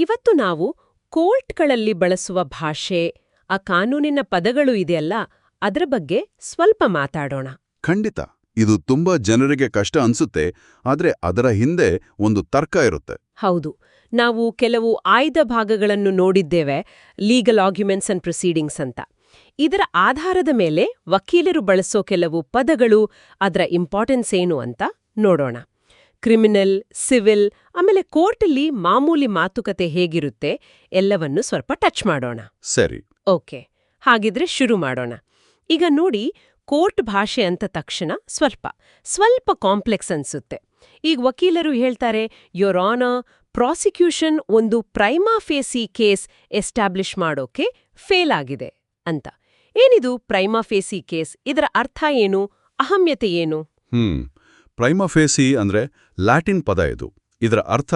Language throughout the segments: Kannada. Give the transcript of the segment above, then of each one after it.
ಇವತ್ತು ನಾವು ಕೋರ್ಟ್ಗಳಲ್ಲಿ ಬಳಸುವ ಭಾಷೆ ಆ ಕಾನೂನಿನ ಪದಗಳು ಇದೆಯಲ್ಲ ಅದರ ಬಗ್ಗೆ ಸ್ವಲ್ಪ ಮಾತಾಡೋಣ. ಖಂಡಿತ. ಇದು ತುಂಬಾ ಜನರಿಗೆ ಕಷ್ಟ ಅನ್ಸುತ್ತೆ ಆದ್ರೆ ಅದರ ಹಿಂದೆ ಒಂದು ತರ್ಕ ಇರುತ್ತೆ. ಹೌದು. ನಾವು ಕೆಲವು ಆಯ್ದ ಭಾಗಗಳನ್ನು ನೋಡಿದ್ದೇವೆ ಲೀಗಲ್ ಆರ್ಗ್ಯುಮೆಂಟ್ಸ್ ಅಂಡ್ ಪ್ರೊಸೀಡಿಂಗ್ಸ್ ಅಂತ. ಇದರ ಆಧಾರದ ಮೇಲೆ ವಕೀಲರು ಬಳಸೋ ಕೆಲವು ಪದಗಳು ಅದರ ಇಂಪಾರ್ಟೆನ್ಸ್ ಏನು ಅಂತ ನೋಡೋಣ. ಕ್ರಿಮಿನಲ್ ಸಿವಿಲ್ ಆಮೇಲೆ ಕೋರ್ಟಲ್ಲಿ ಮಾಮೂಲಿ ಮಾತುಕತೆ ಹೇಗಿರುತ್ತೆ ಎಲ್ಲವನ್ನು ಸ್ವಲ್ಪ ಟಚ್ ಮಾಡೋಣ. ಸರಿ. ಓಕೆ ಹಾಗಿದ್ರೆ ಶುರು ಮಾಡೋಣ. ಈಗ ನೋಡಿ ಕೋರ್ಟ್ ಭಾಷೆ ಅಂತ ತಕ್ಷಣ ಸ್ವಲ್ಪ ಸ್ವಲ್ಪ ಕಾಂಪ್ಲೆಕ್ಸ್ ಅನ್ಸುತ್ತೆ. ಈಗ ವಕೀಲರು ಹೇಳ್ತಾರೆ ಯೋರ್ ಆನರ್ ಪ್ರಾಸಿಕ್ಯೂಷನ್ ಒಂದು ಪ್ರೈಮಾ ಫೇಸಿ ಕೇಸ್ ಎಸ್ಟಾಬ್ಲಿಷ್ ಮಾಡೋಕೆ ಫೇಲ್ ಆಗಿದೆ ಅಂತ. ಏನಿದು ಪ್ರೈಮಾ ಫೇಸಿ ಕೇಸ್? ಇದರ ಅರ್ಥ ಏನು? ಅಹಮ್ಯತೆ ಏನು? ಹ್ಮ್. ಪ್ರೈಮಫೇಸಿ ಅಂದ್ರೆ ಲ್ಯಾಟಿನ್ ಪದ ಇದು. ಇದರ ಅರ್ಥ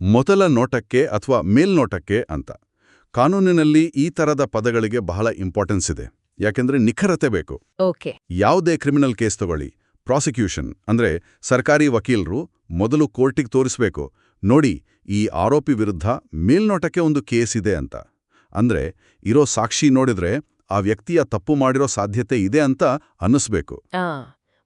ಮೊದಲ ನೋಟಕ್ಕೆ ಅಥವಾ ಮೇಲ್ನೋಟಕ್ಕೆ ಅಂತ. ಕಾನೂನಿನಲ್ಲಿ ಈ ತರದ ಪದಗಳಿಗೆ ಬಹಳ ಇಂಪಾರ್ಟೆನ್ಸ್ ಇದೆ. ಯಾಕೆಂದ್ರೆ ನಿಖರತೆ ಬೇಕು. ಓಕೆ. ಯಾವುದೇ ಕ್ರಿಮಿನಲ್ ಕೇಸ್ ತಗೊಳ್ಳಿ. ಪ್ರಾಸಿಕ್ಯೂಷನ್ ಅಂದ್ರೆ ಸರ್ಕಾರಿ ವಕೀಲರು ಮೊದಲು ಕೋರ್ಟಿಗೆ ತೋರಿಸಬೇಕು. ನೋಡಿ ಈ ಆರೋಪಿ ವಿರುದ್ಧ ಮೇಲ್ನೋಟಕ್ಕೆ ಒಂದು ಕೇಸ್ ಇದೆ ಅಂತ. ಅಂದ್ರೆ ಇರೋ ಸಾಕ್ಷಿ ನೋಡಿದ್ರೆ ಆ ವ್ಯಕ್ತಿಯ ತಪ್ಪು ಮಾಡಿರೋ ಸಾಧ್ಯತೆ ಇದೆ ಅಂತ ಅನ್ನಿಸ್ಬೇಕು.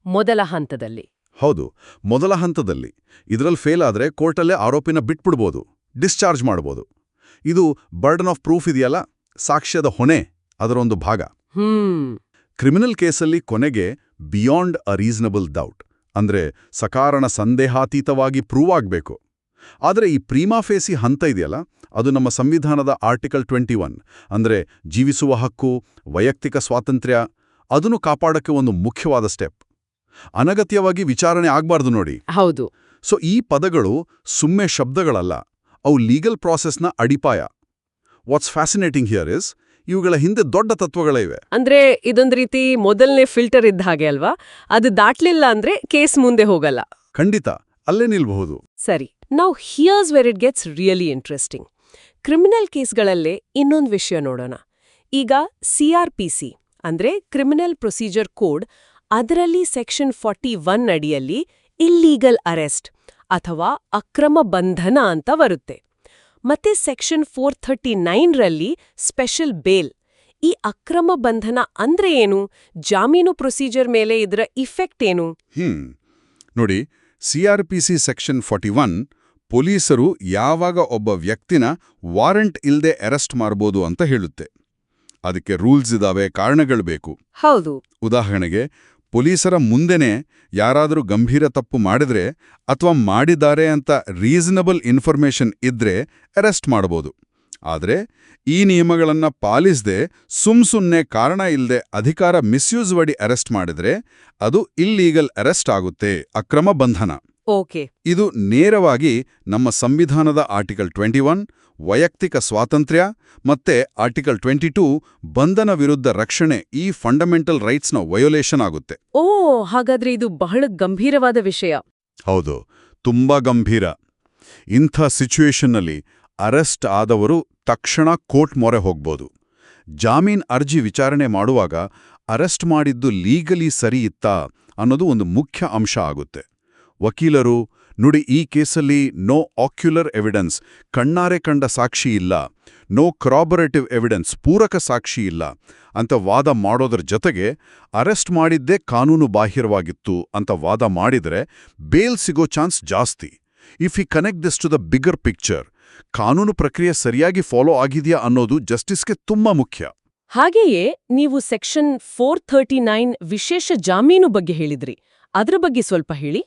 ಮೊದಲ ಹಂತದಲ್ಲಿ. ಹೌದು ಮೊದಲ ಹಂತದಲ್ಲಿ. ಇದರಲ್ಲಿ ಫೇಲ್ ಆದ್ರೆ ಕೋರ್ಟಲ್ಲೇ ಆರೋಪಿನ ಬಿಟ್ಬಿಡ್ಬೋದು ಡಿಸ್ಚಾರ್ಜ್ ಮಾಡ್ಬೋದು. ಇದು ಬರ್ಡನ್ ಆಫ್ ಪ್ರೂಫ್ ಇದೆಯಲ್ಲ ಸಾಕ್ಷ್ಯದ ಹೊಣೆ ಅದರೊಂದು ಭಾಗ. ಕ್ರಿಮಿನಲ್ ಕೇಸಲ್ಲಿ ಕೊನೆಗೆ ಬಿಯಾಂಡ್ ಅ ರೀಸನಬಲ್ ಡೌಟ್ ಅಂದ್ರೆ ಸಕಾರಣ ಸಂದೇಹಾತೀತವಾಗಿ ಪ್ರೂವ್ ಆಗಬೇಕು. ಆದರೆ ಈ ಪ್ರೀಮಾಫೇಸಿ ಹಂತ ಇದೆಯಲ್ಲ ಅದು ನಮ್ಮ ಸಂವಿಧಾನದ ಆರ್ಟಿಕಲ್ ಟ್ವೆಂಟಿ ಒನ್ ಅಂದ್ರೆ ಜೀವಿಸುವ ಹಕ್ಕು ವೈಯಕ್ತಿಕ ಸ್ವಾತಂತ್ರ್ಯ ಅದನ್ನು ಕಾಪಾಡಕ್ಕೆ ಒಂದು ಮುಖ್ಯವಾದ ಸ್ಟೆಪ್ ಅನಗತ್ಯವಾಗಿ ವಿಚಾರಣೆ ಆಗ್ಬಾರ್ದು ನೋಡಿ. ಹೌದು. ಸೊ ಈ ಪದಗಳು ಸುಮ್ಮೆ ಶಬ್ದಗಳಲ್ಲ ಅವು ಲೀಗಲ್ ಪ್ರಾಸೆಸ್ನ ಅಡಿಪಾಯ. ವಾಟ್ಸ್ ಫ್ಯಾಸಿನೇಟಿಂಗ್ ಹಿಯರ್ ಇಸ್ ಇವುಗಳ ಹಿಂದೆ ದೊಡ್ಡ ತತ್ವಗಳಿವೆ ಅಂದ್ರೆ ಇದೊಂದು ರೀತಿ ಮೊದಲನೇ ಫಿಲ್ಟರ್ ಇದ್ದ ಹಾಗೆ ಅಲ್ವಾ? ಅದು ದಾಟ್ಲಿಲ್ಲ ಅಂದ್ರೆ ಕೇಸ್ ಮುಂದೆ ಹೋಗಲ್ಲ. ಖಂಡಿತ ಅಲ್ಲೇ ನಿಲ್ಬಹುದು. ಸರಿ ನಾವು here's where it gets really interesting criminal ಕೇಸ್ಗಳಲ್ಲೇ ಇನ್ನೊಂದು ವಿಷಯ ನೋಡೋಣ. ಈಗ ಸಿಆರ್ಪಿಸಿ ಅಂದ್ರೆ ಕ್ರಿಮಿನಲ್ ಪ್ರೊಸೀಜರ್ ಕೋಡ್ ಅದರಲ್ಲಿ ಸೆಕ್ಷನ್ ಫಾರ್ಟಿ ಒನ್ ಅಡಿಯಲ್ಲಿ ಇಲ್ಲೀಗಲ್ ಅರೆಸ್ಟ್ ಅಥವಾ ಅಕ್ರಮ ಬಂಧನ ಅಂತ ಬರುತ್ತೆ. ಮತ್ತೆ ಸೆಕ್ಷನ್ ಫೋರ್ ಥರ್ಟಿ ನೈನ್ರಲ್ಲಿ ಸ್ಪೆಷಲ್ ಬೇಲ್. ಈ ಅಕ್ರಮ ಬಂಧನ ಅಂದ್ರೆ ಏನು? ಜಾಮೀನು ಪ್ರೊಸೀಜರ್ ಮೇಲೆ ಇದರ ಇಫೆಕ್ಟ್ ಏನು? ಹ್ಮ್. ನೋಡಿ ಸಿಆರ್ಪಿಸಿ ಸೆಕ್ಷನ್ ಫಾರ್ಟಿ ಒನ್ ಪೊಲೀಸರು ಯಾವಾಗ ಒಬ್ಬ ವ್ಯಕ್ತಿನ ವಾರಂಟ್ ಇಲ್ಲದೆ ಅರೆಸ್ಟ್ ಮಾಡಬಹುದು ಅಂತ ಹೇಳುತ್ತೆ. ಅದಕ್ಕೆ ರೂಲ್ಸ್ ಇದಾವೆ ಕಾರಣಗಳು ಬೇಕು. ಹೌದು. ಉದಾಹರಣೆಗೆ ಪೊಲೀಸರ ಮುಂದೆನೇ ಯಾರಾದರೂ ಗಂಭೀರ ತಪ್ಪು ಮಾಡಿದ್ರೆ ಅಥವಾ ಮಾಡಿದ್ದಾರೆ ಅಂತ ರೀಸನಬಲ್ ಇನ್ಫಾರ್ಮೇಷನ್ ಇದ್ರೆ ಅರೆಸ್ಟ್ ಮಾಡಬಹುದು ಆದರೆ ಈ ನಿಯಮಗಳನ್ನು ಪಾಲಿಸದೆ ಸುಮ್ ಸುಮ್ನೆ ಕಾರಣ ಇಲ್ಲದೆ ಅಧಿಕಾರ ಮಿಸ್ಯೂಸ್ ಮಾಡಿ ಅರೆಸ್ಟ್ ಮಾಡಿದ್ರೆ ಅದು ಇಲ್ಲೀಗಲ್ ಅರೆಸ್ಟ್ ಆಗುತ್ತೆ, ಅಕ್ರಮ ಬಂಧನ. ಓಕೆ. ಇದು ನೇರವಾಗಿ ನಮ್ಮ ಸಂವಿಧಾನದ ಆರ್ಟಿಕಲ್ ಟ್ವೆಂಟಿ ಒನ್ ವೈಯಕ್ತಿಕ ಸ್ವಾತಂತ್ರ್ಯ ಮತ್ತೆ ಆರ್ಟಿಕಲ್ ಟ್ವೆಂಟಿ ಟೂ ಬಂಧನ ವಿರುದ್ಧ ರಕ್ಷಣೆ ಈ ಫಂಡಮೆಂಟಲ್ ರೈಟ್ಸ್ನ ವಯೋಲೇಷನ್ ಆಗುತ್ತೆ. ಓ ಹಾಗಾದ್ರೆ ಇದು ಬಹಳ ಗಂಭೀರವಾದ ವಿಷಯ. ಹೌದು ತುಂಬಾ ಗಂಭೀರ. ಇಂಥ ಸಿಚುವೇಷನ್ನಲ್ಲಿ ಅರೆಸ್ಟ್ ಆದವರು ತಕ್ಷಣ ಕೋರ್ಟ್ ಮೊರೆ ಹೋಗ್ಬೋದು. ಜಾಮೀನ್ ಅರ್ಜಿ ವಿಚಾರಣೆ ಮಾಡುವಾಗ ಅರೆಸ್ಟ್ ಮಾಡಿದ್ದು ಲೀಗಲಿ ಸರಿ ಇತ್ತಾ ಅನ್ನೋದು ಒಂದು ಮುಖ್ಯ ಅಂಶ ಆಗುತ್ತೆ. ವಕೀಲರು, ನುಡಿ, ಈ ಕೇಸಲ್ಲಿ ನೋ ಆಕ್ಯುಲರ್ ಎವಿಡೆನ್ಸ್, ಕಣ್ಣಾರೆ ಕಂಡ ಸಾಕ್ಷಿ ಇಲ್ಲ, ನೋ ಕ್ರಾಬರೇಟಿವ್ ಎವಿಡೆನ್ಸ್, ಪೂರಕ ಸಾಕ್ಷಿ ಇಲ್ಲ ಅಂತ ವಾದ ಮಾಡೋದ್ರ ಜೊತೆಗೆ, ಅರೆಸ್ಟ್ ಮಾಡಿದ್ದೇ ಕಾನೂನು ಬಾಹಿರವಾಗಿತ್ತು ಅಂತ ವಾದ ಮಾಡಿದರೆ, ಬೇಲ್ ಸಿಗೋ ಚಾನ್ಸ್ ಜಾಸ್ತಿ. ಇಫ್ ಈ connect this to the bigger picture, ಕಾನೂನು ಪ್ರಕ್ರಿಯೆ ಸರಿಯಾಗಿ ಫಾಲೋ ಆಗಿದೆಯಾ ಅನ್ನೋದು ಜಸ್ಟಿಸ್ಗೆ ತುಂಬಾ ಮುಖ್ಯ. ಹಾಗೆಯೇ, ನೀವು ಸೆಕ್ಷನ್ ಫೋರ್ ಥರ್ಟಿ ನೈನ್ ವಿಶೇಷ ಜಾಮೀನು ಬಗ್ಗೆ ಹೇಳಿದ್ರಿ. ಅದರ ಬಗ್ಗೆ ಸ್ವಲ್ಪ ಹೇಳಿ.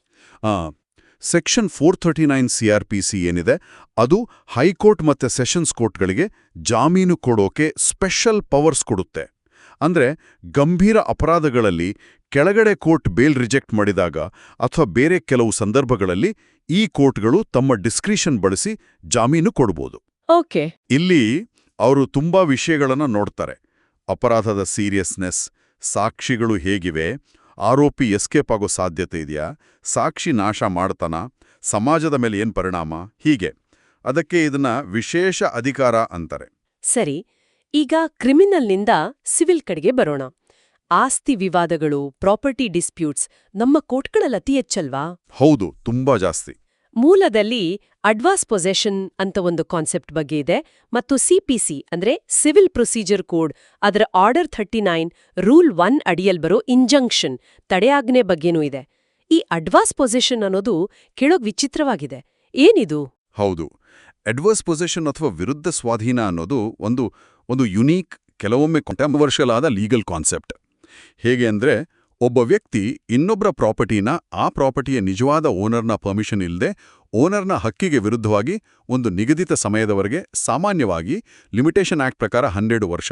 Section four thirty nine C R P C ಏನಿದೆ ಅದು ಹೈಕೋರ್ಟ್ ಮತ್ತೆ ಸೆಷನ್ಸ್ ಕೋರ್ಟ್ಗಳಿಗೆ ಜಾಮೀನು ಕೊಡೋಕೆ ಸ್ಪೆಷಲ್ ಪವರ್ಸ್ ಕೊಡುತ್ತೆ. ಅಂದ್ರೆ ಗಂಭೀರ ಅಪರಾಧಗಳಲ್ಲಿ ಕೆಳಗಡೆ ಕೋರ್ಟ್ ಬೇಲ್ ರಿಜೆಕ್ಟ್ ಮಾಡಿದಾಗ ಅಥವಾ ಬೇರೆ ಕೆಲವು ಸಂದರ್ಭಗಳಲ್ಲಿ ಈ ಕೋರ್ಟ್ಗಳು ತಮ್ಮ ಡಿಸ್ಕ್ರಿಷನ್ ಬಳಸಿ ಜಾಮೀನು ಕೊಡ್ಬೋದು. ಓಕೆ. ಇಲ್ಲಿ ಅವರು ತುಂಬಾ ವಿಷಯಗಳನ್ನು ನೋಡ್ತಾರೆ. ಅಪರಾಧದ ಸೀರಿಯಸ್ನೆಸ್ ಸಾಕ್ಷಿಗಳು ಹೇಗಿವೆ ಆರೋಪಿ ಎಸ್ಕೇಪ್ ಆಗೋ ಸಾಧ್ಯತೆ ಇದೆಯಾ? ಸಾಕ್ಷಿ ನಾಶ ಮಾಡ್ತಾನ? ಸಮಾಜದ ಮೇಲೆ ಏನ್ ಪರಿಣಾಮ? ಹೀಗೆ. ಅದಕ್ಕೆ ಇದನ್ನ ವಿಶೇಷ ಅಧಿಕಾರ ಅಂತಾರೆ. ಸರಿ ಈಗ ಕ್ರಿಮಿನಲ್ನಿಂದ ಸಿವಿಲ್ ಕಡೆಗೆ ಬರೋಣ. ಆಸ್ತಿ ವಿವಾದಗಳು ಪ್ರಾಪರ್ಟಿ ಡಿಸ್ಪ್ಯೂಟ್ಸ್ ನಮ್ಮ ಕೋರ್ಟ್ಗಳಲ್ಲಿ ಅತಿ ಹೆಚ್ಚಲ್ವಾ? ಹೌದು ತುಂಬಾ ಜಾಸ್ತಿ. ಮೂಲದಲ್ಲಿ ಅಡ್ವಾನ್ಸ್ ಪೊಸೆಷನ್ ಅಂತ ಒಂದು ಕಾನ್ಸೆಪ್ಟ್ ಬಗ್ಗೆ ಇದೆ. ಮತ್ತು ಸಿಪಿಸಿ ಅಂದ್ರೆ ಸಿವಿಲ್ ಪ್ರೊಸೀಜರ್ ಕೋಡ್ ಅದರ order thirty nine rule one ಅಡಿಯಲ್ ಬರೋ ಇಂಜಂಕ್ಷನ್ ತಡೆಯಾಜ್ಞೆ ಬಗ್ಗೆನೂ ಇದೆ. ಈ ಅಡ್ವಾನ್ಸ್ ಪೊಸೆಷನ್ ಅನ್ನೋದು ಕೇಳೋಕ್ ವಿಚಿತ್ರವಾಗಿದೆ. ಏನಿದು? ಹೌದು. ಅಡ್ವರ್ಸ್ ಪೊಸಿಷನ್ ಅಥವಾ ವಿರುದ್ಧ ಸ್ವಾಧೀನ ಅನ್ನೋದು ಒಂದು ಒಂದು ಯುನೀಕ್ ಕೆಲವೊಮ್ಮೆ ಕಂಟೆಂಪರ್ಷಿಯಲ್ ಆದ ಲೀಗಲ್ ಕಾನ್ಸೆಪ್ಟ್ ಹೇಗೆ ಅಂದ್ರೆ ಒಬ್ಬ ವ್ಯಕ್ತಿ ಇನ್ನೊಬ್ಬರ ಪ್ರಾಪರ್ಟಿನ ಆ ಪ್ರಾಪರ್ಟಿಯ ನಿಜವಾದ ಓನರ್ನ ಪರ್ಮಿಷನ್ ಇಲ್ಲದೆ ಓನರ್ನ ಹಕ್ಕಿಗೆ ವಿರುದ್ಧವಾಗಿ ಒಂದು ನಿಗದಿತ ಸಮಯದವರೆಗೆ ಸಾಮಾನ್ಯವಾಗಿ ಲಿಮಿಟೇಷನ್ ಆಕ್ಟ್ ಪ್ರಕಾರ ಹನ್ನೆರಡು ವರ್ಷ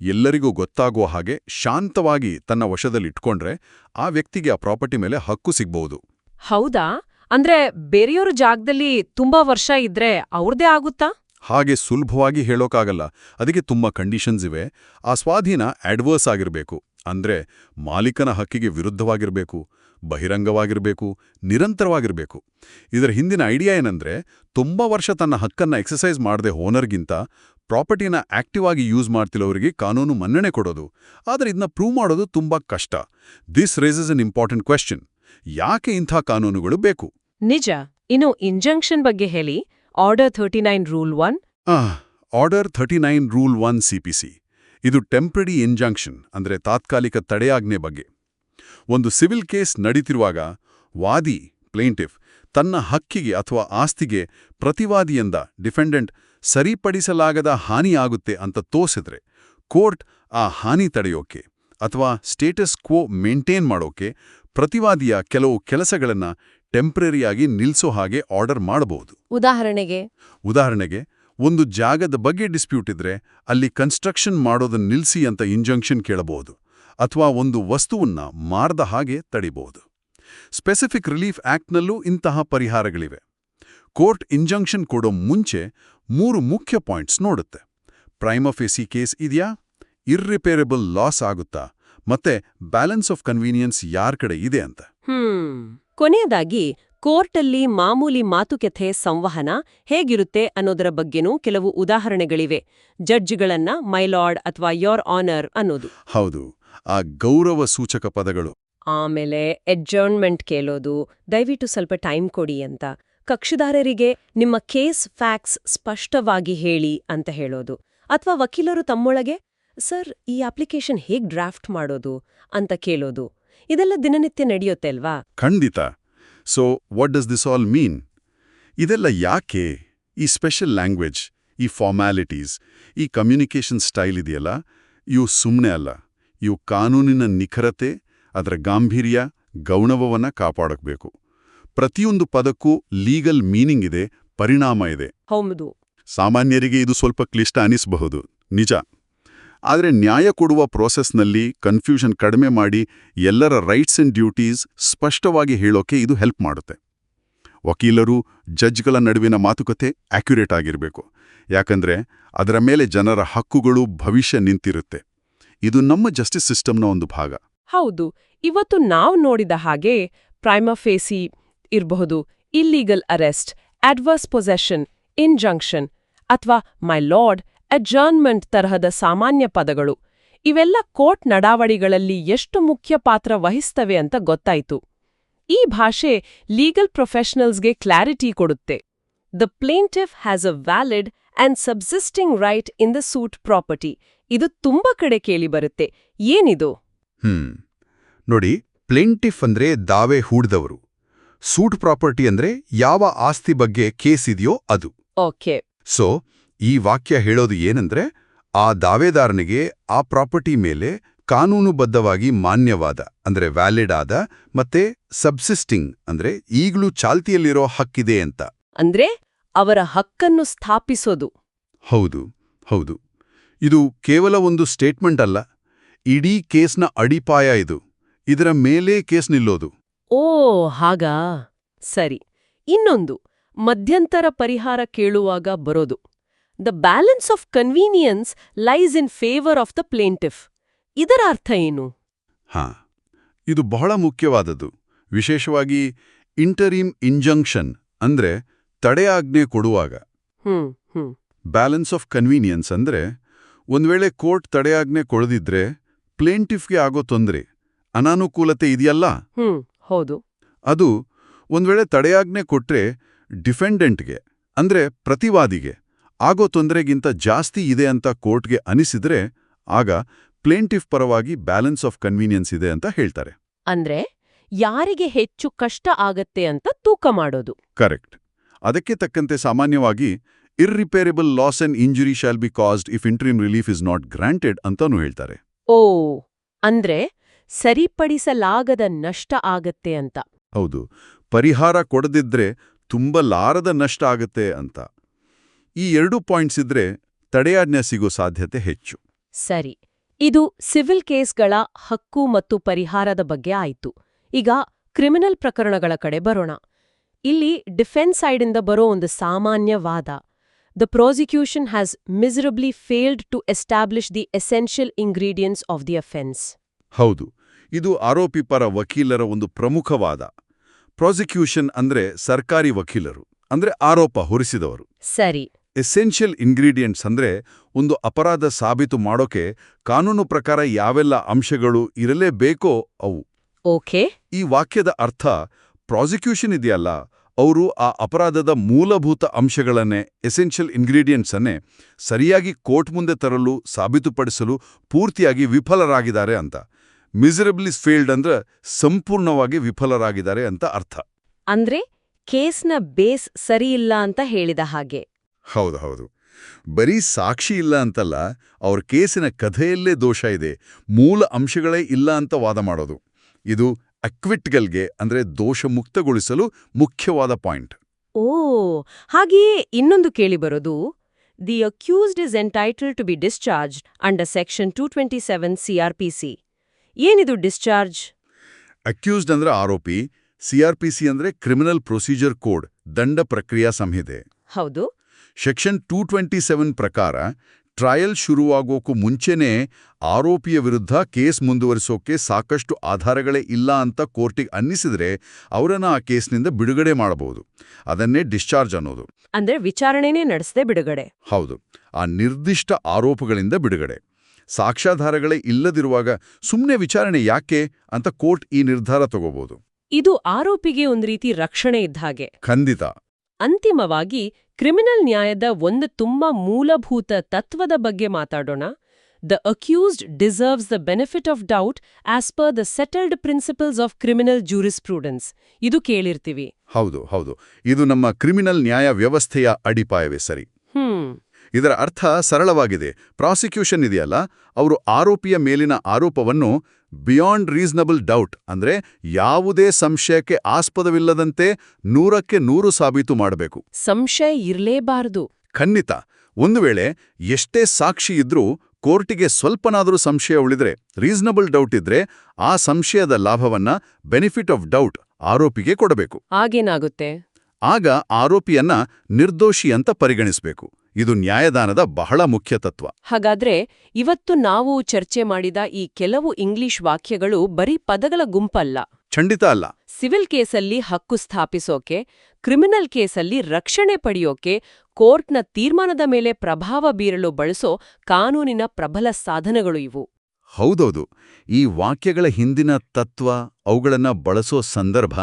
ಎಲ್ಲರಿಗೂ ಗೊತ್ತಾಗುವ ಹಾಗೆ ಶಾಂತವಾಗಿ ತನ್ನ ವಶದಲ್ಲಿಟ್ಕೊಂಡ್ರೆ ಆ ವ್ಯಕ್ತಿಗೆ ಆ ಪ್ರಾಪರ್ಟಿ ಮೇಲೆ ಹಕ್ಕು ಸಿಗ್ಬಹುದು. ಹೌದಾ? ಅಂದ್ರೆ ಬೇರೆಯವ್ರ ಜಾಗದಲ್ಲಿ ತುಂಬಾ ವರ್ಷ ಇದ್ರೆ ಅವ್ರದೇ ಆಗುತ್ತಾ? ಹಾಗೆ ಸುಲಭವಾಗಿ ಹೇಳೋಕಾಗಲ್ಲ. ಅದಕ್ಕೆ ತುಂಬಾ ಕಂಡೀಷನ್ಸ್ ಇವೆ. ಆ ಸ್ವಾಧೀನ ಅಡ್ವರ್ಸ್ ಆಗಿರಬೇಕು. ಅಂದ್ರೆ ಮಾಲೀಕನ ಹಕ್ಕಿಗೆ ವಿರುದ್ಧವಾಗಿರಬೇಕು ಬಹಿರಂಗವಾಗಿರಬೇಕು ನಿರಂತರವಾಗಿರಬೇಕು. ಇದರ ಹಿಂದಿನ ಐಡಿಯಾ ಏನಂದ್ರೆ ತುಂಬ ವರ್ಷ ತನ್ನ ಹಕ್ಕನ್ನ ಎಕ್ಸಸೈಸ್ ಮಾಡದೆ ಓನರ್ಗಿಂತ ಪ್ರಾಪರ್ಟಿನ ಆಕ್ಟಿವ್ ಆಗಿ ಯೂಸ್ ಮಾಡ್ತಿರೋರಿಗೆ ಕಾನೂನು ಮನ್ನಣೆ ಕೊಡೋದು. ಆದರೆ ಇದನ್ನ ಪ್ರೂವ್ ಮಾಡೋದು ತುಂಬಾ ಕಷ್ಟ. This raises an important question ಯಾಕೆ ಇಂಥ ಕಾನೂನುಗಳು ಬೇಕು? ನಿಜ. ಇನ್ನು ಇಂಜಂಕ್ಷನ್ ಬಗ್ಗೆ ಹೇಳಿ. Order thirty nine rule one order thirty nine rule one CPC ಇದು ಟೆಂಪ್ರರಿ ಇಂಜಂಕ್ಷನ್ ಅಂದರೆ ತಾತ್ಕಾಲಿಕ ತಡೆಯಾಜ್ಞೆ ಬಗ್ಗೆ. ಒಂದು ಸಿವಿಲ್ ಕೇಸ್ ನಡೀತಿರುವಾಗ ವಾದಿ ಪ್ಲೇಂಟಿಫ್ ತನ್ನ ಹಕ್ಕಿಗೆ ಅಥವಾ ಆಸ್ತಿಗೆ ಪ್ರತಿವಾದಿಯಿಂದ ಡಿಫೆಂಡೆಂಟ್ ಸರಿಪಡಿಸಲಾಗದ ಹಾನಿಯಾಗುತ್ತೆ ಅಂತ ತೋಸಿದ್ರೆ ಕೋರ್ಟ್ ಆ ಹಾನಿ ತಡೆಯೋಕೆ ಅಥವಾ ಸ್ಟೇಟಸ್ ಕ್ವೋ ಮೇಂಟೈನ್ ಮಾಡೋಕೆ ಪ್ರತಿವಾದಿಯ ಕೆಲವು ಕೆಲಸಗಳನ್ನು ಟೆಂಪ್ರರಿಯಾಗಿ ನಿಲ್ಸೋ ಹಾಗೆ ಆರ್ಡರ್ ಮಾಡಬಹುದು. ಉದಾಹರಣೆಗೆ? ಉದಾಹರಣೆಗೆ ಒಂದು ಜಾಗದ ಬಗ್ಗೆ ಡಿಸ್ಪ್ಯೂಟ್ ಇದ್ರೆ ಅಲ್ಲಿ ಕನ್ಸ್ಟ್ರಕ್ಷನ್ ಮಾಡೋದನ್ನ ನಿಲ್ಲಿಸಿ ಅಂತ ಇಂಜಂಕ್ಷನ್ ಕೇಳಬಹುದು ಅಥವಾ ಒಂದು ವಸ್ತುವನ್ನ ಮಾರ್ದ ಹಾಗೆ ತಡಿಬಹುದು. ಸ್ಪೆಸಿಫಿಕ್ ರಿಲೀಫ್ ಆಕ್ಟ್ನಲ್ಲೂ ಇಂತಹ ಪರಿಹಾರಗಳಿವೆ. ಕೋರ್ಟ್ ಇಂಜಂಕ್ಷನ್ ಕೊಡೋ ಮುಂಚೆ ಮೂರು ಮುಖ್ಯ ಪಾಯಿಂಟ್ಸ್ ನೋಡುತ್ತೆ. ಪ್ರೈಮಫೇಸಿ ಕೇಸ್ ಇದೆಯಾ? ಇರ್ರಿಪೇರಬಲ್ ಲಾಸ್ ಆಗುತ್ತಾ? ಮತ್ತೆ ಬ್ಯಾಲೆನ್ಸ್ ಆಫ್ ಕನ್ವೀನಿಯನ್ಸ್ ಯಾರ್ ಕಡೆ ಇದೆ ಅಂತ? ಕೊನೆಯದಾಗಿ ಕೋರ್ಟಲ್ಲಿ ಮಾಮೂಲಿ ಮಾತುಕತೆ ಸಂವಹನ ಹೇಗಿರುತ್ತೆ ಅನ್ನೋದರ ಬಗ್ಗೆನೂ ಕೆಲವು ಉದಾಹರಣೆಗಳಿವೆ. ಜಡ್ಜ್ಗಳನ್ನ ಮೈಲಾರ್ಡ್ ಅಥವಾ ಯೋರ್ ಆನರ್ ಅನ್ನೋದು. ಹೌದು ಆ ಗೌರವ ಸೂಚಕ ಪದಗಳು. ಆಮೇಲೆ ಎಡ್ಜರ್ನ್ಮೆಂಟ್ ಕೇಳೋದು ದಯವಿಟ್ಟು ಸ್ವಲ್ಪ ಟೈಮ್ ಕೊಡಿ ಅಂತ. ಕಕ್ಷಿದಾರರಿಗೆ ನಿಮ್ಮ ಕೇಸ್ ಫ್ಯಾಕ್ಸ್ ಸ್ಪಷ್ಟವಾಗಿ ಹೇಳಿ ಅಂತ ಹೇಳೋದು. ಅಥವಾ ವಕೀಲರು ತಮ್ಮೊಳಗೆ ಸರ್ ಈ ಅಪ್ಲಿಕೇಶನ್ ಹೇಗ್ ಡ್ರಾಫ್ಟ್ ಮಾಡೋದು? ಅಂತ ಕೇಳೋದು. ಇದೆಲ್ಲ ದಿನನಿತ್ಯ ನಡೆಯುತ್ತೆ ಅಲ್ವಾ? ಖಂಡಿತ. So what does this all mean ಇದೆಲ್ಲ ಯಾಕೆ ಈ ಸ್ಪೆಷಲ್ ಲ್ಯಾಂಗ್ವೇಜ್ ಈ ಫಾರ್ಮ್ಯಾಲಿಟೀಸ್ ಈ ಕಮ್ಯುನಿಕೇಷನ್ ಸ್ಟೈಲ್ ಇದೆಯಲ್ಲ? ಇವು ಸುಮ್ಮನೆ ಅಲ್ಲ. ಇವು ಕಾನೂನಿನ ನಿಖರತೆ ಅದರ ಗಾಂಭೀರ್ಯ ಗೌಣವವನ್ನು ಕಾಪಾಡಬೇಕು ಪ್ರತಿಯೊಂದು ಪದಕ್ಕೂ ಲೀಗಲ್ ಮೀನಿಂಗ್ ಇದೆ ಪರಿಣಾಮ ಇದೆ. ಸಾಮಾನ್ಯರಿಗೆ ಇದು ಸ್ವಲ್ಪ ಕ್ಲಿಷ್ಟ ಅನಿಸಬಹುದು. ನಿಜ. ಆದರೆ ನ್ಯಾಯ ಕೊಡುವ ಪ್ರೋಸೆಸ್ನಲ್ಲಿ ಕನ್ಫ್ಯೂಷನ್ ಕಡಿಮೆ ಮಾಡಿ ಎಲ್ಲರ ರೈಟ್ಸ್ ಅಂಡ್ ಡ್ಯೂಟೀಸ್ ಸ್ಪಷ್ಟವಾಗಿ ಹೇಳೋಕೆ ಇದು ಹೆಲ್ಪ್ ಮಾಡುತ್ತೆ. ವಕೀಲರು ಜಡ್ಜ್ಗಳ ನಡುವಿನ ಮಾತುಕತೆ ಆಕ್ಯುರೇಟ್ ಆಗಿರಬೇಕು. ಯಾಕಂದ್ರೆ ಅದರ ಮೇಲೆ ಜನರ ಹಕ್ಕುಗಳು ಭವಿಷ್ಯ ನಿಂತಿರುತ್ತೆ. ಇದು ನಮ್ಮ ಜಸ್ಟಿಸ್ ಸಿಸ್ಟಮ್ನ ಒಂದು ಭಾಗ. ಹೌದು, ಇವತ್ತು ನಾವು ನೋಡಿದ ಹಾಗೆ ಪ್ರೈಮಫೇಸಿ ಇರಬಹುದು illegal arrest adverse possession injunction ಅಥವಾ ಮೈ ಲಾರ್ಡ್ ಅಡ್ಜರ್ನ್ಮೆಂಟ್ ತರಹದ ಸಾಮಾನ್ಯ ಪದಗಳು. ಇವೆಲ್ಲ ಕೋರ್ಟ್ ನಡಾವಳಿಗಳಲ್ಲಿ ಎಷ್ಟು ಮುಖ್ಯ ಪಾತ್ರ ವಹಿಸ್ತವೆ ಅಂತ ಗೊತ್ತಾಯಿತು. ಈ ಭಾಷೆ ಲೀಗಲ್ ಪ್ರೊಫೆಷನಲ್ಸ್ಗೆ ಕ್ಲಾರಿಟಿ ಕೊಡುತ್ತೆ. The plaintiff has a valid and subsisting right in the suit property ಇದು ತುಂಬಾ ಕಡೆ ಕೇಳಿಬರುತ್ತೆ ಏನಿದು? ಹ್ಮ್. ನೋಡಿ ಪ್ಲೇಂಟಿಫ್ ಅಂದ್ರೆ ದಾವೆ ಹೂಡ್ದವರು. ಸೂಟ್ ಪ್ರಾಪರ್ಟಿ ಅಂದ್ರೆ ಯಾವ ಆಸ್ತಿ ಬಗ್ಗೆ ಕೇಸ್ ಇದೆಯೋ ಅದು. ಓಕೆ. ಸೊ ಈ ವಾಕ್ಯ ಹೇಳೋದು ಏನಂದ್ರೆ ಆ ದಾವೆದಾರನಿಗೆ ಆ ಪ್ರಾಪರ್ಟಿ ಮೇಲೆ ಕಾನೂನುಬದ್ಧವಾಗಿ ಮಾನ್ಯವಾದ ಅಂದ್ರೆ ವ್ಯಾಲಿಡ್ ಆದ ಮತ್ತೆ ಸಬ್ಸಿಸ್ಟಿಂಗ್ ಅಂದ್ರೆ ಈಗಲೂ ಚಾಲ್ತಿಯಲ್ಲಿರೋ ಹಕ್ಕಿದೆ ಅಂತ. ಅಂದ್ರೆ ಅವರ ಹಕ್ಕನ್ನು ಸ್ಥಾಪಿಸೋದು. ಹೌದು ಹೌದು. ಇದು ಕೇವಲ ಒಂದು ಸ್ಟೇಟ್ಮೆಂಟ್ ಅಲ್ಲ ಇಡೀ ಕೇಸ್ನ ಅಡಿಪಾಯ ಇದು. ಇದರ ಮೇಲೆ ಕೇಸ್ ನಿಲ್ಲೋದು. ಓ ಹಾಗಾ? ಸರಿ. ಇನ್ನೊಂದು ಮಧ್ಯಂತರ ಪರಿಹಾರ ಕೇಳುವಾಗ ಬರೋದು. The balance of convenience lies in favour of the plaintiff ಇದರ ಅರ್ಥ ಏನು? ಹಾ ಇದು ಬಹಳ ಮುಖ್ಯವಾದದ್ದು. ವಿಶೇಷವಾಗಿ ಇಂಟರೀಮ್ ಇಂಜಂಕ್ಷನ್ ಅಂದ್ರೆ ತಡೆಯಾಜ್ಞೆ ಕೊಡುವಾಗ. ಬ್ಯಾಲೆನ್ಸ್ ಆಫ್ ಕನ್ವೀನಿಯನ್ಸ್ ಅಂದ್ರೆ ಒಂದ್ವೇಳೆ ಕೋರ್ಟ್ ತಡೆಯಾಜ್ಞೆ ಕೊಡದಿದ್ರೆ ಪ್ಲೇಂಟಿಫ್ಗೆ ಆಗೋ ತೊಂದರೆ ಅನಾನುಕೂಲತೆ ಇದೆಯಲ್ಲ? ಹೌದು. ಅದು ಒಂದ್ವೇಳೆ ತಡೆಯಾಜ್ಞೆ ಕೊಟ್ರೆ ಡಿಫೆಂಡೆಂಟ್ಗೆ ಅಂದ್ರೆ ಪ್ರತಿವಾದಿಗೆ ಆಗೋ ತೊಂದರೆಗಿಂತ ಜಾಸ್ತಿ ಇದೆ ಅಂತ ಕೋರ್ಟ್ಗೆ ಅನಿಸಿದ್ರೆ ಆಗ ಪ್ಲೇಂಟಿಫ್ ಪರವಾಗಿ ಬ್ಯಾಲೆನ್ಸ್ ಆಫ್ ಕನ್ವೀನಿಯನ್ಸ್ ಇದೆ ಅಂತ ಹೇಳ್ತಾರೆ. ಅಂದ್ರೆ ಯಾರಿಗೆ ಹೆಚ್ಚು ಕಷ್ಟ ಆಗತ್ತೆ ಅಂತ ತೂಕ ಮಾಡೋದು. ಕರೆಕ್ಟ್ ಅದಕ್ಕೆ ತಕ್ಕಂತೆ ಸಾಮಾನ್ಯವಾಗಿ irreparable loss and injury shall be caused if interim relief is not granted ಅಂತಾನೂ ಹೇಳ್ತಾರೆ. ಓ ಅಂದ್ರೆ ಸರಿಪಡಿಸಲಾಗದ ನಷ್ಟ ಆಗತ್ತೆ ಅಂತ. ಹೌದು. ಪರಿಹಾರ ಕೊಡದಿದ್ರೆ ತುಂಬಲಾರದ ನಷ್ಟ ಆಗತ್ತೆ ಅಂತ. ಈ ಎರಡು ಪಾಯಿಂಟ್ಸ್ ಇದ್ರೆ ತಡೆಯಾಜ್ಞೆ ಸಿಗೋ ಸಾಧ್ಯತೆ ಹೆಚ್ಚು. ಸರಿ. ಇದು ಸಿವಿಲ್ ಕೇಸ್ಗಳ ಹಕ್ಕು ಮತ್ತು ಪರಿಹಾರದ ಬಗ್ಗೆ ಆಯಿತು. ಈಗ ಕ್ರಿಮಿನಲ್ ಪ್ರಕರಣಗಳ ಕಡೆ ಬರೋಣ. ಇಲ್ಲಿ ಡಿಫೆನ್ಸ್ ಸೈಡಿಂದ ಬರೋ ಒಂದು ಸಾಮಾನ್ಯ ವಾದ. The prosecution has miserably failed to establish the essential ingredients of the offence ಹೌದು. ಇದು ಆರೋಪಿ ಪರ ವಕೀಲರ ಒಂದು ಪ್ರಮುಖವಾದ ಪ್ರಾಸಿಕ್ಯೂಷನ್ ಅಂದ್ರೆ ಸರ್ಕಾರಿ ವಕೀಲರು ಅಂದ್ರೆ ಆರೋಪ ಹೊರಿಸಿದವರು. ಸರಿ. ಎಸೆನ್ಷಿಯಲ್ ಇಂಗ್ರೀಡಿಯೆಂಟ್ಸ್ ಅಂದ್ರೆ ಒಂದು ಅಪರಾಧ ಸಾಬೀತು ಮಾಡೋಕೆ ಕಾನೂನು ಪ್ರಕಾರ ಯಾವೆಲ್ಲ ಅಂಶಗಳು ಇರಲೇಬೇಕೋ ಅವು. ಓಕೆ. ಈ ವಾಕ್ಯದ ಅರ್ಥ ಪ್ರಾಸಿಕ್ಯೂಷನ್ ಇದೆಯಲ್ಲ ಅವರು ಆ ಅಪರಾಧದ ಮೂಲಭೂತ ಅಂಶಗಳನ್ನೇ ಎಸೆನ್ಷಿಯಲ್ ಇಂಗ್ರೀಡಿಯೆಂಟ್ಸ್ ಅನ್ನೇ ಸರಿಯಾಗಿ ಕೋರ್ಟ್ ಮುಂದೆ ತರಲು ಸಾಬೀತುಪಡಿಸಲು ಪೂರ್ತಿಯಾಗಿ ವಿಫಲರಾಗಿದ್ದಾರೆ ಅಂತ. ಮಿಸರಬ್ಲಿಸ್ ಫೇಲ್ಡ್ ಅಂದ್ರೆ ಸಂಪೂರ್ಣವಾಗಿ ವಿಫಲರಾಗಿದ್ದಾರೆ ಅಂತ ಅರ್ಥ. ಅಂದ್ರೆ ಕೇಸ್ನ ಬೇಸ್ ಸರಿಯಿಲ್ಲ ಅಂತ ಹೇಳಿದ ಹಾಗೆ. ಹೌದು ಹೌದು. ಬರೀ ಸಾಕ್ಷಿ ಇಲ್ಲ ಅಂತಲ್ಲ ಅವ್ರ ಕೇಸಿನ ಕಥೆಯಲ್ಲೇ ದೋಷ ಇದೆ. ಮೂಲ ಅಂಶಗಳೇ ಇಲ್ಲ ಅಂತ ವಾದ ಮಾಡೋದು. ಇದು ಅಕ್ವಿಟ್ಗಲ್ಗೆ ಅಂದ್ರೆ ದೋಷ ಮುಕ್ತಗೊಳಿಸಲು ಮುಖ್ಯವಾದ ಪಾಯಿಂಟ್. ಓ ಹಾಗೆಯೇ ಇನ್ನೊಂದು ಕೇಳಿಬರೋದು the accused is entitle to be discharge under section two twenty seven CrPC ಏನಿದು ಡಿಸ್ಚಾರ್ಜ್ ಅಕ್ಯೂಸ್ಡ್ ಅಂದ್ರೆ ಆರೋಪಿ ಸಿಆರ್ಪಿಸಿ ಅಂದ್ರೆ ಕ್ರಿಮಿನಲ್ ಪ್ರೊಸೀಜರ್ ಕೋಡ್ ದಂಡ ಪ್ರಕ್ರಿಯಾ ಸಂಹಿತೆ. ಹೌದು. ಸೆಕ್ಷನ್ ಟೂ ಟ್ವೆಂಟಿ ಸೆವೆನ್ ಪ್ರಕಾರ ಟ್ರಯಲ್ ಶುರುವಾಗೋಕ್ಕೂ ಮುಂಚೆನೇ ಆರೋಪಿಯ ವಿರುದ್ಧ ಕೇಸ್ ಮುಂದುವರಿಸೋಕೆ ಸಾಕಷ್ಟು ಆಧಾರಗಳೇ ಇಲ್ಲ ಅಂತ ಕೋರ್ಟಿಗೆ ಅನ್ನಿಸಿದ್ರೆ ಅವರನ್ನು ಆ ಕೇಸ್ನಿಂದ ಬಿಡುಗಡೆ ಮಾಡಬಹುದು. ಅದನ್ನೇ ಡಿಸ್ಚಾರ್ಜ್ ಅನ್ನೋದು. ಅಂದ್ರೆ ವಿಚಾರಣೆನೇ ನಡೆಸದೆ ಬಿಡುಗಡೆ. ಹೌದು. ಆ ನಿರ್ದಿಷ್ಟ ಆರೋಪಗಳಿಂದ ಬಿಡುಗಡೆ. ಸಾಕ್ಷ್ಯಾಧಾರಗಳೇ ಇಲ್ಲದಿರುವಾಗ ಸುಮ್ಮನೆ ವಿಚಾರಣೆ ಯಾಕೆ ಅಂತ ಕೋರ್ಟ್ ಈ ನಿರ್ಧಾರ ತಗೋಬಹುದು ಇದು ಆರೋಪಿಗೆ ಒಂದು ರೀತಿ ರಕ್ಷಣೆ ಇದ್ದ ಹಾಗೆ. ಖಂಡಿತ. ಅಂತಿಮವಾಗಿ ಕ್ರಿಮಿನಲ್ ನ್ಯಾಯದ ಒಂದು ತುಂಬಾ ಮೂಲಭೂತ ತತ್ವದ ಬಗ್ಗೆ ಮಾತಾಡೋಣ. The accused deserves the benefit of doubt as per the settled principles of criminal jurisprudence ಇದು ಕೇಳಿರ್ತೀವಿ. ಹೌದು ಹೌದು. ಇದು ನಮ್ಮ ಕ್ರಿಮಿನಲ್ ನ್ಯಾಯ ವ್ಯವಸ್ಥೆಯ ಅಡಿಪಾಯವೇ ಸರಿ. ಹ್ಮ್. ಇದರ ಅರ್ಥ ಸರಳವಾಗಿದೆ. ಪ್ರಾಸಿಕ್ಯೂಷನ್ ಇದೆಯಲ್ಲ ಅವರು ಆರೋಪಿಯ ಮೇಲಿನ ಆರೋಪವನ್ನು ಬಿಯಾಂಡ್ ರೀಸನಬಲ್ ಡೌಟ್ ಅಂದ್ರೆ ಯಾವುದೇ ಸಂಶಯಕ್ಕೆ ಆಸ್ಪದವಿಲ್ಲದಂತೆ ನೂರಕ್ಕೆ ನೂರು ಸಾಬೀತು ಮಾಡಬೇಕು. ಸಂಶಯ ಇರಲೇಬಾರದು. ಖಂಡಿತ. ಒಂದು ವೇಳೆ ಎಷ್ಟೇ ಸಾಕ್ಷಿ ಇದ್ರೂ ಕೋರ್ಟಿಗೆ ಸ್ವಲ್ಪನಾದರೂ ಸಂಶಯ ಉಳಿದ್ರೆ ರೀಸನಬಲ್ ಡೌಟ್ ಇದ್ರೆ ಆ ಸಂಶಯದ ಲಾಭವನ್ನ ಬೆನಿಫಿಟ್ ಆಫ್ ಡೌಟ್ ಆರೋಪಿಗೆ ಕೊಡಬೇಕು. ಆಗೇನಾಗುತ್ತೆ? ಆಗ ಆರೋಪಿಯನ್ನ ನಿರ್ದೋಷಿ ಅಂತ ಪರಿಗಣಿಸಬೇಕು. ಇದು ನ್ಯಾಯದಾನದ ಬಹಳ ಮುಖ್ಯ ತತ್ವ. ಹಾಗಾದ್ರೆ ಇವತ್ತು ನಾವು ಚರ್ಚೆ ಮಾಡಿದ ಈ ಕೆಲವು ಇಂಗ್ಲಿಷ್ ವಾಕ್ಯಗಳು ಬರೀ ಪದಗಳ ಗುಂಪಲ್ಲ. ಖಂಡಿತ ಅಲ್ಲ. ಸಿವಿಲ್ ಕೇಸಲ್ಲಿ ಹಕ್ಕು ಸ್ಥಾಪಿಸೋಕೆ ಕ್ರಿಮಿನಲ್ ಕೇಸಲ್ಲಿ ರಕ್ಷಣೆ ಪಡೆಯೋಕೆ ಕೋರ್ಟ್ನ ತೀರ್ಮಾನದ ಮೇಲೆ ಪ್ರಭಾವ ಬೀರಲು ಬಳಸೋ ಕಾನೂನಿನ ಪ್ರಬಲ ಸಾಧನಗಳು ಇವು. ಹೌದೌದು. ಈ ವಾಕ್ಯಗಳ ಹಿಂದಿನ ತತ್ವ ಅವುಗಳನ್ನ ಬಳಸೋ ಸಂದರ್ಭ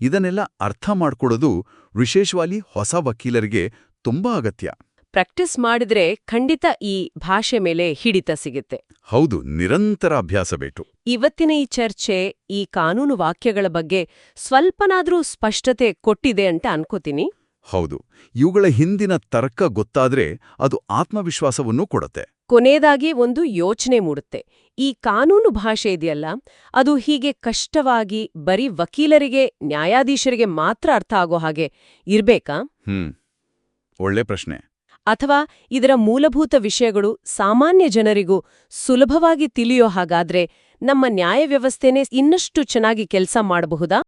ಇದನ್ನೆಲ್ಲ ಅರ್ಥ ಮಾಡ್ಕೊಡೋದು ವಿಶೇಷವಾಗಿ ಹೊಸ ವಕೀಲರಿಗೆ ತುಂಬಾ ಅಗತ್ಯ. ಪ್ರಾಕ್ಟೀಸ್ ಮಾಡಿದ್ರೆ ಖಂಡಿತ ಈ ಭಾಷೆ ಮೇಲೆ ಹಿಡಿತ ಸಿಗುತ್ತೆ. ಹೌದು ನಿರಂತರ ಅಭ್ಯಾಸ ಬೇಕು. ಇವತ್ತಿನ ಈ ಚರ್ಚೆ ಈ ಕಾನೂನು ವಾಕ್ಯಗಳ ಬಗ್ಗೆ ಸ್ವಲ್ಪನಾದ್ರೂ ಸ್ಪಷ್ಟತೆ ಕೊಟ್ಟಿದೆ ಅಂತ ಅನ್ಕೋತೀನಿ. ಹೌದು ಇವುಗಳ ಹಿಂದಿನ ತರ್ಕ ಗೊತ್ತಾದ್ರೆ ಅದು ಆತ್ಮವಿಶ್ವಾಸವನ್ನೂ ಕೊಡುತ್ತೆ. ಕೊನೆಯದಾಗಿ ಒಂದು ಯೋಚನೆ ಮೂಡುತ್ತೆ. ಈ ಕಾನೂನು ಭಾಷೆ ಇದೆಯಲ್ಲ ಅದು ಹೀಗೆ ಕಷ್ಟವಾಗಿ ಬರೀ ವಕೀಲರಿಗೆ ನ್ಯಾಯಾಧೀಶರಿಗೆ ಮಾತ್ರ ಅರ್ಥ ಆಗೋ ಹಾಗೆ ಇರ್ಬೇಕಾ? ಹ್ಮ್ ಒಳ್ಳೆ ಪ್ರಶ್ನೆ. ಅಥವಾ ಇದರ ಮೂಲಭೂತ ವಿಷಯಗಳು ಸಾಮಾನ್ಯ ಜನರಿಗೂ ಸುಲಭವಾಗಿ ತಿಳಿಯೋ ಹಾಗಾದ್ರೆ ನಮ್ಮ ನ್ಯಾಯ ವ್ಯವಸ್ಥೆನೇ ಇನ್ನಷ್ಟು ಚೆನ್ನಾಗಿ ಕೆಲಸ ಮಾಡಬಹುದಾ?